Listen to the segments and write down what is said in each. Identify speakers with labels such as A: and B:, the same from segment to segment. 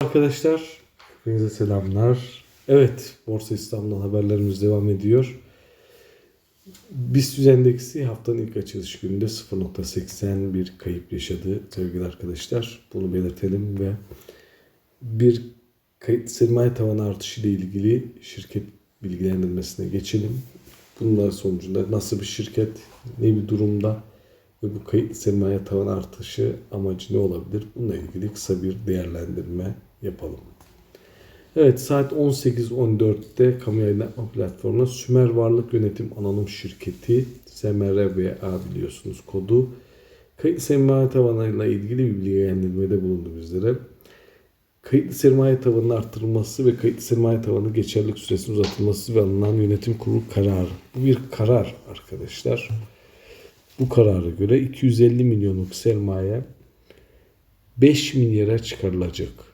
A: Arkadaşlar, hepinize selamlar. Evet, Borsa İstanbul'dan haberlerimiz devam ediyor. BIST endeksi haftanın ilk açılış gününde 0.81 kayıp yaşadı sevgili arkadaşlar. Bunu belirtelim ve bir kayıt sermaye tavanı artışı ile ilgili şirket bilgilendirmesine geçelim. Bunlar sonucunda nasıl bir şirket, ne bir durumda ve bu kayıt sermaye tavanı artışı amacı ne olabilir? Bununla ilgili kısa bir değerlendirme yapalım. Evet saat 18.14'te kamu yayınlatma platformuna Sümer Varlık Yönetim Anonim Şirketi SMRVA biliyorsunuz kodu kayıtlı sermaye tavanıyla ilgili bir bilgilendirmede bulundu bizlere. Kayıtlı sermaye tavanının artırılması ve kayıtlı sermaye tavanı geçerlilik süresinin uzatılması ve alınan yönetim kurulu kararı. Bu bir karar arkadaşlar. Bu karara göre 250 milyonluk sermaye 5 milyara çıkarılacak.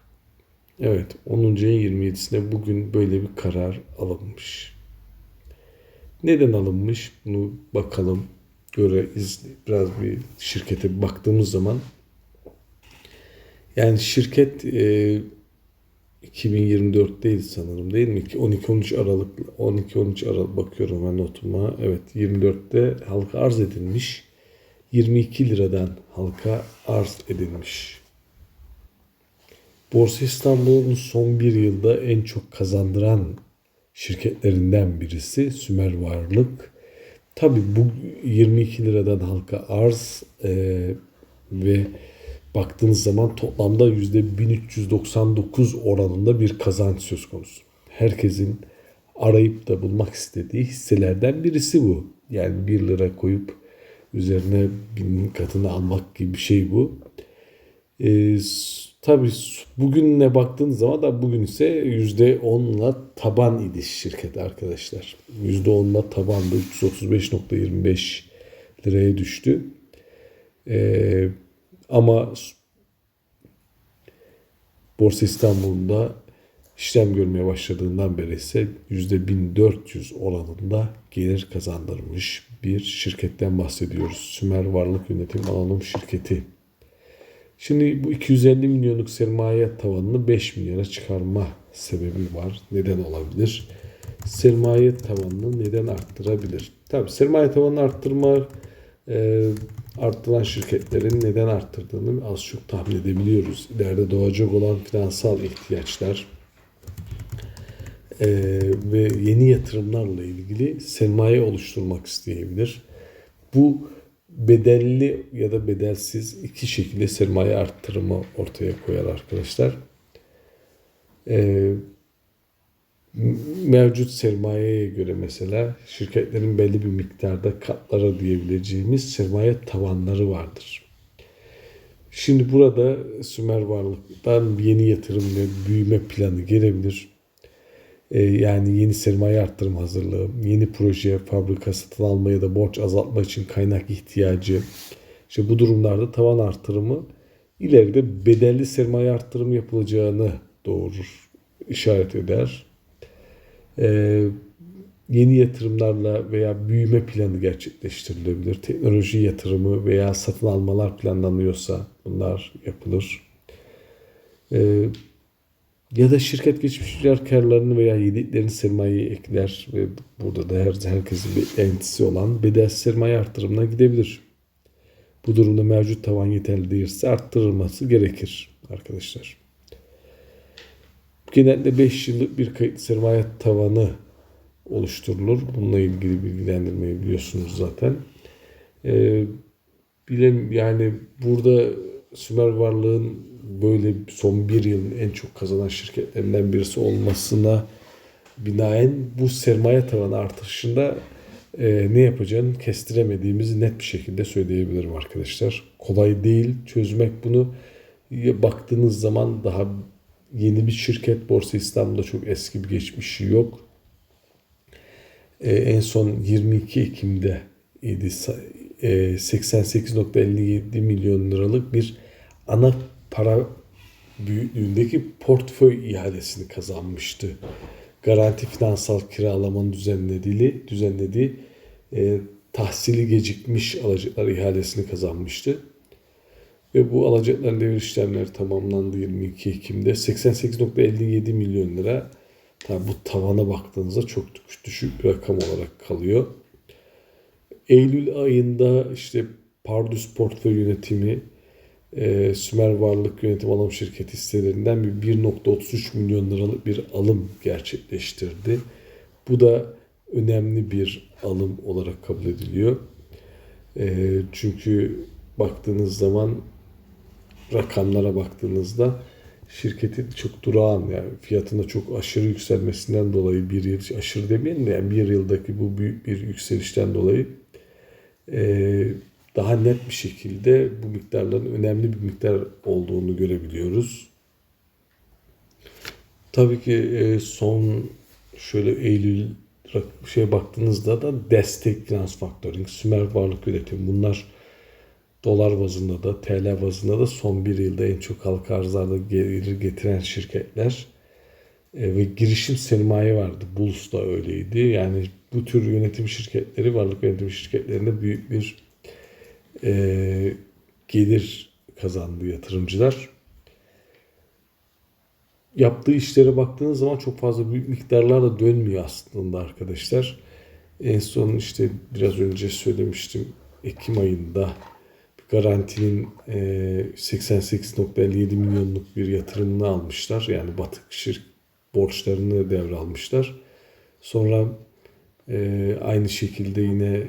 A: Evet 10. ayın 27'sinde bugün böyle bir karar alınmış. Neden alınmış? Bunu bakalım. Göre izle, biraz bir şirkete baktığımız zaman yani şirket e, 2024'teydi sanırım değil mi? 12-13 Aralık 12-13 Aralık bakıyorum ben notuma. Evet 24'te halka arz edilmiş. 22 liradan halka arz edilmiş. Borsa İstanbul'un son bir yılda en çok kazandıran şirketlerinden birisi Sümer Varlık. Tabi bu 22 liradan halka arz e, ve baktığınız zaman toplamda %1399 oranında bir kazanç söz konusu. Herkesin arayıp da bulmak istediği hisselerden birisi bu. Yani 1 lira koyup üzerine bin katını almak gibi bir şey bu. Ee, tabii bugüne baktığınız zaman da bugün ise %10'la taban idi şirket arkadaşlar. %10'la tabandı 335.25 liraya düştü. Ee, ama Borsa İstanbul'da işlem görmeye başladığından beri ise %1400 oranında gelir kazandırmış bir şirketten bahsediyoruz. Sümer Varlık Yönetim Anonim Şirketi. Şimdi bu 250 milyonluk sermaye tavanını 5 milyara çıkarma sebebi var. Neden olabilir? Sermaye tavanını neden arttırabilir? Tabii sermaye tavanını arttırma e, arttıran şirketlerin neden arttırdığını az çok tahmin edebiliyoruz. İleride doğacak olan finansal ihtiyaçlar e, ve yeni yatırımlarla ilgili sermaye oluşturmak isteyebilir. Bu bedelli ya da bedelsiz iki şekilde sermaye arttırımı ortaya koyar arkadaşlar. E, mevcut sermayeye göre mesela şirketlerin belli bir miktarda katlara diyebileceğimiz sermaye tavanları vardır. Şimdi burada Sümer Varlık'tan yeni yatırım ve büyüme planı gelebilir. Ee, yani yeni sermaye arttırma hazırlığı, yeni proje, fabrika satın alma ya da borç azaltma için kaynak ihtiyacı. İşte bu durumlarda tavan arttırımı ileride bedelli sermaye arttırımı yapılacağını doğurur, işaret eder e, yeni yatırımlarla veya büyüme planı gerçekleştirilebilir. Teknoloji yatırımı veya satın almalar planlanıyorsa bunlar yapılır. E, ya da şirket geçmişler karlarını veya yediklerini sermayeye ekler ve burada da her herkesin bir beklentisi olan bedel sermaye artırımına gidebilir. Bu durumda mevcut tavan yeterli değilse arttırılması gerekir arkadaşlar. Genelde 5 yıllık bir kayıt sermaye tavanı oluşturulur. Bununla ilgili bilgilendirmeyi biliyorsunuz zaten. Ee, bilem yani burada Sümer Varlığın böyle son bir yılın en çok kazanan şirketlerinden birisi olmasına binaen bu sermaye tavanı artışında e, ne yapacağını kestiremediğimizi net bir şekilde söyleyebilirim arkadaşlar. Kolay değil çözmek bunu. Baktığınız zaman daha yeni bir şirket. Borsa İstanbul'da çok eski bir geçmişi yok. Ee, en son 22 Ekim'de idi. E, 88.57 milyon liralık bir ana para büyüklüğündeki portföy ihalesini kazanmıştı. Garanti finansal kiralamanın düzenlediği, düzenlediği e, tahsili gecikmiş alacaklar ihalesini kazanmıştı. Ve bu alacakların devir işlemleri tamamlandı 22 Ekim'de. 88.57 milyon lira. Tabi bu tavana baktığınızda çok düşük bir rakam olarak kalıyor. Eylül ayında işte Pardus Portföy Yönetimi e, Sümer Varlık Yönetim Alım Şirketi hisselerinden bir 1.33 milyon liralık bir alım gerçekleştirdi. Bu da önemli bir alım olarak kabul ediliyor. E, çünkü baktığınız zaman rakamlara baktığınızda şirketin çok durağan yani fiyatında çok aşırı yükselmesinden dolayı bir yıl aşırı demeyelim de yani bir yıldaki bu büyük bir yükselişten dolayı e, daha net bir şekilde bu miktarların önemli bir miktar olduğunu görebiliyoruz. Tabii ki e, son şöyle Eylül şey baktığınızda da destek finans faktörü, Sümer Varlık Yönetimi bunlar dolar bazında da TL bazında da son bir yılda en çok halka arzlarda gelir getiren şirketler e, ve girişim sermaye vardı. Bulls da öyleydi. Yani bu tür yönetim şirketleri, varlık yönetim şirketlerinde büyük bir e, gelir kazandı yatırımcılar. Yaptığı işlere baktığınız zaman çok fazla büyük miktarlarla dönmüyor aslında arkadaşlar. En son işte biraz önce söylemiştim Ekim ayında garantinin 88.57 milyonluk bir yatırımını almışlar. Yani batık şirk borçlarını devralmışlar. Sonra e, aynı şekilde yine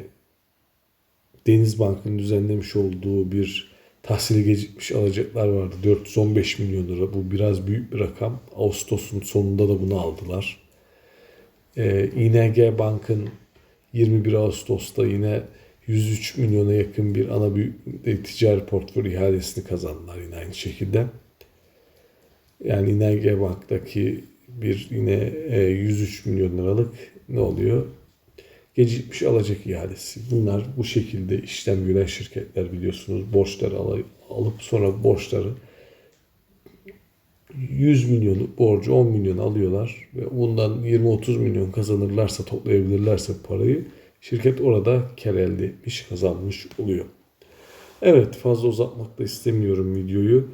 A: Denizbank'ın düzenlemiş olduğu bir tahsili gecikmiş alacaklar vardı. 415 milyon lira. Bu biraz büyük bir rakam. Ağustos'un sonunda da bunu aldılar. Ee, ING Bank'ın 21 Ağustos'ta yine 103 milyona yakın bir ana büyük e, ticari portföy ihalesini kazandılar yine aynı şekilde. Yani ING Bank'taki bir yine 103 milyon liralık ne oluyor? Gecikmiş alacak ihalesi. Bunlar bu şekilde işlem gören şirketler biliyorsunuz. Borçları alıp sonra borçları 100 milyonu borcu 10 milyon alıyorlar ve bundan 20-30 milyon kazanırlarsa toplayabilirlerse parayı şirket orada kar elde etmiş kazanmış oluyor. Evet fazla uzatmak da istemiyorum videoyu.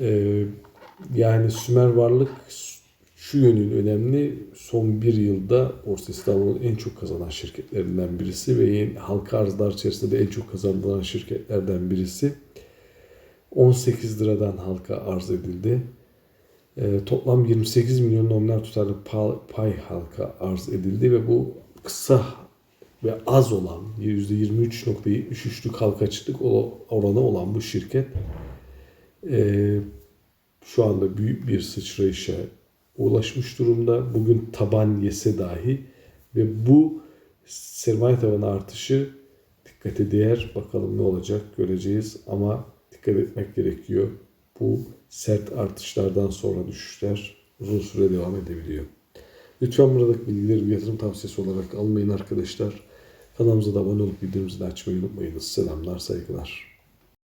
A: Ee, yani Sümer Varlık şu yönün önemli. Son bir yılda Borsa İstanbul'un en çok kazanan şirketlerinden birisi ve yeni halka arzlar içerisinde de en çok kazanılan şirketlerden birisi. 18 liradan halka arz edildi. E, toplam 28 milyon nominal tutarlı pay halka arz edildi ve bu kısa ve az olan %23.73'lük halka açıklık oranı olan bu şirket e, şu anda büyük bir sıçrayışa ulaşmış durumda. Bugün taban yese dahi ve bu sermaye tavanı artışı dikkate değer. Bakalım ne olacak göreceğiz ama dikkat etmek gerekiyor. Bu sert artışlardan sonra düşüşler uzun süre devam edebiliyor. Lütfen buradaki bilgileri bir yatırım tavsiyesi olarak almayın arkadaşlar. Kanalımıza da abone olup bildirimimizi açmayı unutmayınız. Selamlar, saygılar.